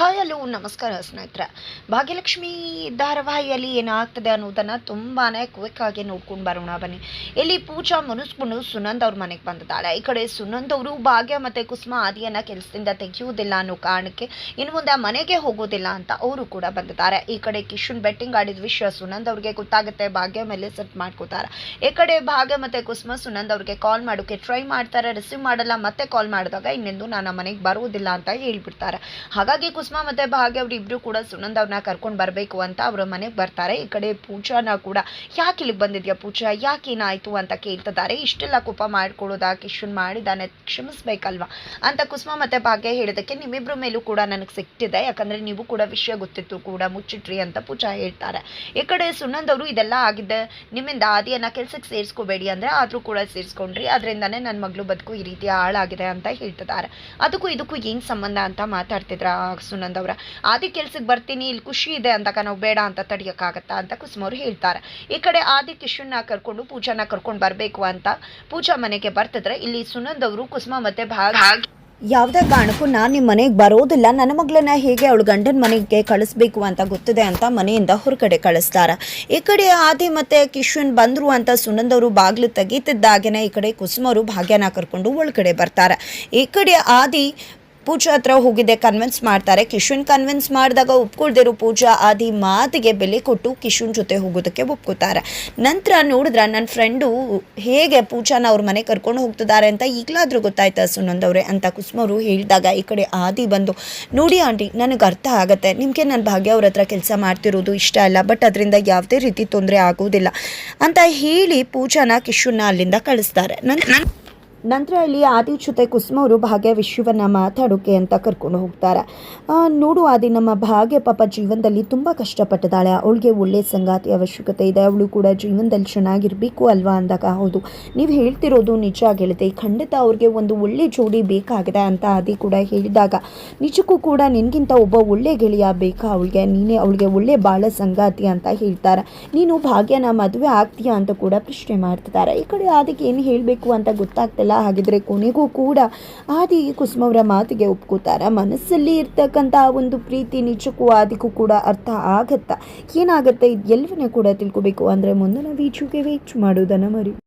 Hi, hello, ನಮಸ್ಕಾರ ಸ್ನೇಹಿತರೆ. ಭಾಗ್ಯಲಕ್ಷ್ಮಿ ಧಾರಾವಾಹಿಯಲ್ಲಿ ಏನಾಗ್ತದೆ ಅನ್ನೋದನ್ನು ತುಂಬಾ ಕ್ವಿಕ್ ಆಗಿ ನೋಡ್ಕೊಂಡು ಬರೋಣ ಬನ್ನಿ. ಇಲ್ಲಿ ಪೂಜಾ ಮುನಿಸ್ಕೊಂಡು ಸುನಂದ್ ಅವ್ರ ಮನೆಗೆ ಬಂದಿದ್ದಾಳೆ. ಈ ಕಡೆ ಸುನಂದ್ ಅವರು ಭಾಗ್ಯ ಮತ್ತು ಕುಸುಮ ಆದಿಯನ್ನು ಕೆಲಸದಿಂದ ತೆಗೆಯುವುದಿಲ್ಲ ಅನ್ನೋ ಕಾರಣಕ್ಕೆ ಇನ್ನು ಮುಂದೆ ಮನೆಗೆ ಹೋಗೋದಿಲ್ಲ ಅಂತ ಅವರು ಕೂಡ ಬಂದಿದ್ದಾರೆ. ಈ ಕಡೆ ಕಿಶನ್ ಬೆಟ್ಟಿಂಗ್ ಆಡಿದ ವಿಷಯ ಸುನಂದ್ ಅವ್ರಿಗೆ ಗೊತ್ತಾಗುತ್ತೆ. ಭಾಗ್ಯ ಮೇಲೆ ಸೆಟ್ ಮಾಡ್ಕೋತಾರೆ. ಈ ಕಡೆ ಭಾಗ್ಯ ಮತ್ತು ಕುಸುಮ ಸುನಂದ್ ಅವ್ರಿಗೆ ಕಾಲ್ ಮಾಡೋಕೆ ಟ್ರೈ ಮಾಡ್ತಾರೆ. ರಿಸೀವ್ ಮಾಡಲ್ಲ, ಮತ್ತೆ ಕಾಲ್ ಮಾಡಿದಾಗ ಇನ್ನೆಂದು ನಾನು ಮನೆಗೆ ಬರುವುದಿಲ್ಲ ಅಂತ ಹೇಳ್ಬಿಡ್ತಾರೆ. ಹಾಗಾಗಿ ಮತ್ತೆ ಭಾಗ್ಯ ಅವರಿಬ್ಬರು ಕೂಡ ಸುನಂದ ಅವ್ರನ್ನ ಕರ್ಕೊಂಡು ಬರಬೇಕು ಅಂತ ಅವ್ರ ಮನೆಗೆ ಬರ್ತಾರೆ. ಈ ಕಡೆ ಪೂಜಾನ ಕೂಡ ಯಾಕೆ ಇಲ್ಲಿಗೆ ಬಂದಿದ್ಯಾ ಪೂಜಾ? ಯಾಕೆ ಏನಾಯ್ತು ಅಂತ ಕೇಳ್ತಿದ್ದಾರೆ. ಇಷ್ಟೆಲ್ಲ ಕೋಪ ಮಾಡ್ಕೊಳ್ಳೋದಾ? ಕಿಶನ್ ಮಾಡಿದಾನೆ ಕ್ಷಮಿಸ್ಬೇಕಲ್ವಾ? ಅಂತ ಕುಸುಮ ಮತ್ತೆ ಭಾಗ್ಯ ಹೇಳಿದಕ್ಕೆ ನಿಮ್ಮಿಬ್ರು ಮೇಲೂ ಕೂಡ ನನಗೆ ಸಿಕ್ತಿದೆ. ಯಾಕಂದ್ರೆ ನೀವು ಕೂಡ ವಿಷಯ ಗೊತ್ತಿತ್ತು ಕೂಡ ಮುಚ್ಚಿಟ್ರಿ ಅಂತ ಪೂಜಾ ಹೇಳ್ತಾರೆ. ಈ ಕಡೆ ಸುನಂದ್ ಅವರು ಇದೆಲ್ಲ ಆಗಿದೆ ನಿಮ್ಮಿಂದ ಆದಿಯನ್ನ ಕೆಲ್ಸಕ್ಕೆ ಸೇರಿಸ್ಕೋಬೇಡಿ ಅಂದ್ರೆ ಆದ್ರೂ ಕೂಡ ಸೇರಿಸ್ಕೊಂಡ್ರಿ. ಅದರಿಂದಾನೆ ನನ್ನ ಮಗಳು ಬದುಕು ಈ ರೀತಿ ಹಾಳಾಗಿದೆ ಅಂತ ಹೇಳ್ತಿದ್ದಾರೆ. ಅದಕ್ಕೂ ಇದಕ್ಕೂ ಏನು ಸಂಬಂಧ ಅಂತ ಮಾತಾಡ್ತಿದ್ರ ಸುನಂದ್? ಅವರ ಆದಿ ಕೆಲ್ಸಕ್ಕೆ ಬರ್ತೀನಿ ಇಲ್ಲಿ ಖುಷಿ ಇದೆ ಅಂತಕ ನಾವು ಬೇಡ ಅಂತ ತಡಿಯೋಕ್ಕಾಗತ್ತಾ ಅಂತ ಕುಸುಮವ್ರು ಅವರು ಹೇಳ್ತಾರೆ. ಈ ಕಡೆ ಆದಿ ಕಿಶನ್ನ ಕರ್ಕೊಂಡು ಪೂಜಾನ ಕರ್ಕೊಂಡು ಬರಬೇಕು ಅಂತ ಪೂಜಾ ಮನೆಗೆ ಬರ್ತಿದ್ರೆ ಇಲ್ಲಿ ಸುನಂದ್ ಅವರು ಕುಸುಮ ಮತ್ತೆ ಭಾಗ ಯಾವುದೇ ಕಾರಣಕ್ಕೂ ನಾನು ನಿಮ್ಮ ಮನೆಗೆ ಬರೋದಿಲ್ಲ. ನನ್ನ ಮಗಳನ್ನ ಹೇಗೆ ಅವಳು ಗಂಡನ ಮನೆಗೆ ಕಳಿಸ್ಬೇಕು ಅಂತ ಗೊತ್ತಿದೆ ಅಂತ ಮನೆಯಿಂದ ಹೊರಗಡೆ ಕಳಿಸ್ತಾರೆ. ಈ ಕಡೆ ಆದಿ ಮತ್ತೆ ಕಿಶುನ್ ಬಂದರು ಅಂತ ಸುನಂದವರು ಬಾಗಿಲು ತೆಗೀತಿದ್ದಾಗೇನೆ ಈ ಕಡೆ ಕುಸುಮರು ಭಾಗ್ಯನ ಕರ್ಕೊಂಡು ಒಳಗಡೆ ಬರ್ತಾರೆ. ಈ ಕಡೆ ಆದಿ ಪೂಜಾ ಹತ್ರ ಹೋಗಿದ್ದೆ ಕನ್ವಿನ್ಸ್ ಮಾಡ್ತಾರೆ. ಕಿಶುನ್ ಕನ್ವಿನ್ಸ್ ಮಾಡಿದಾಗ ಒಪ್ಕೊಳ್ದಿರೋ ಪೂಜಾ ಆದಿ ಮಾತಿಗೆ ಬೆಲೆ ಕೊಟ್ಟು ಕಿಶುನ್ ಜೊತೆ ಹೋಗೋದಕ್ಕೆ ಒಪ್ಕೋತಾರೆ. ನಂತರ ನೋಡಿದ್ರೆ ನನ್ನ ಫ್ರೆಂಡು ಹೇಗೆ ಪೂಜಾನ ಅವ್ರ ಮನೆ ಕರ್ಕೊಂಡು ಹೋಗ್ತಿದ್ದಾರೆ ಅಂತ ಈಗಲಾದರೂ ಗೊತ್ತಾಯ್ತಾ ಸುನಂದವ್ರೆ ಅಂತ ಕುಸುಮವರು ಹೇಳಿದಾಗ ಈ ಕಡೆ ಆದಿ ಬಂದು, ನೋಡಿ ಆಂಟಿ, ನನಗೆ ಅರ್ಥ ಆಗುತ್ತೆ. ನಿಮಗೆ ನನ್ನ ಭಾಗ್ಯ ಅವ್ರ ಹತ್ರ ಕೆಲಸ ಮಾಡ್ತಿರೋದು ಇಷ್ಟ ಇಲ್ಲ ಬಟ್ ಅದರಿಂದ ಯಾವುದೇ ರೀತಿ ತೊಂದರೆ ಆಗೋದಿಲ್ಲ. ಅಂತ ಹೇಳಿ ಪೂಜಾನ ಕಿಶನ್ನ ಅಲ್ಲಿಂದ ಕಳಿಸ್ತಾರೆ. ನನ್ನ ನಂತರ ಇಲ್ಲಿ ಆದಿ ಜೊತೆ ಕುಸುಮ ಅವರು ಭಾಗ್ಯ ವಿಶ್ವವನ್ನು ಮಾತಾಡೋಕೆ ಅಂತ ಕರ್ಕೊಂಡು ಹೋಗ್ತಾರೆ. ನೋಡು ಆದಿ, ನಮ್ಮ ಭಾಗ್ಯ ಪಾಪ ಜೀವನದಲ್ಲಿ ತುಂಬ ಕಷ್ಟಪಟ್ಟಿದ್ದಾಳೆ. ಅವಳಿಗೆ ಒಳ್ಳೆಯ ಸಂಗಾತಿ ಅವಶ್ಯಕತೆ ಇದೆ. ಅವಳು ಕೂಡ ಜೀವನದಲ್ಲಿ ಚೆನ್ನಾಗಿರಬೇಕು ಅಲ್ವಾ ಅಂದಾಗ, ಹೌದು. ನೀವು ಹೇಳ್ತಿರೋದು ನಿಜ ಗೆಳತೆ. ಖಂಡಿತ ಅವ್ರಿಗೆ ಒಂದು ಒಳ್ಳೆ ಜೋಡಿ ಬೇಕಾಗಿದೆ ಅಂತ ಆದಿ ಕೂಡ ಹೇಳಿದಾಗ, ನಿಜಕ್ಕೂ ಕೂಡ ನಿನಗಿಂತ ಒಬ್ಬ ಒಳ್ಳೆ ಗೆಳೆಯ ಬೇಕಾ ಅವಳಿಗೆ? ನೀನೇ ಅವಳಿಗೆ ಒಳ್ಳೆ ಬಾಳ ಸಂಗಾತಿ ಅಂತ ಹೇಳ್ತಾರೆ. ನೀನು ಭಾಗ್ಯನ ಮದುವೆ ಆಗ್ತೀಯಾ ಅಂತ ಕೂಡ ಪ್ರಶ್ನೆ ಮಾಡ್ತಿದ್ದಾರೆ. ಈ ಕಡೆ ಆದಿಗೆ ಏನು ಹೇಳಬೇಕು ಅಂತ ಗೊತ್ತಾಗ್ತಿಲ್ಲ. ಹಾಗಿದ್ರೆ ಕೊನೆಗೂ ಕೂಡ ಆದಿ ಕುಸುಮವರ ಮಾತಿಗೆ ಒಪ್ಕೋತಾರ. ಮನಸ್ಸಲ್ಲಿ ಇರ್ತಕ್ಕಂಥ ಒಂದು ಪ್ರೀತಿ ನಿಜಕ್ಕೂ ಆದಿಗೂ ಕೂಡ ಅರ್ಥ ಆಗತ್ತಾ? ಏನಾಗುತ್ತೆ? ಇದು ಎಲ್ಲವನ್ನ ಕೂಡ ತಿಳ್ಕೊಬೇಕು. ಅಂದರೆ ಮುಂದಿನ ವೀಚುಗೆ ವೀಚು ಮಾಡೋದನ್ನು ಮರಿ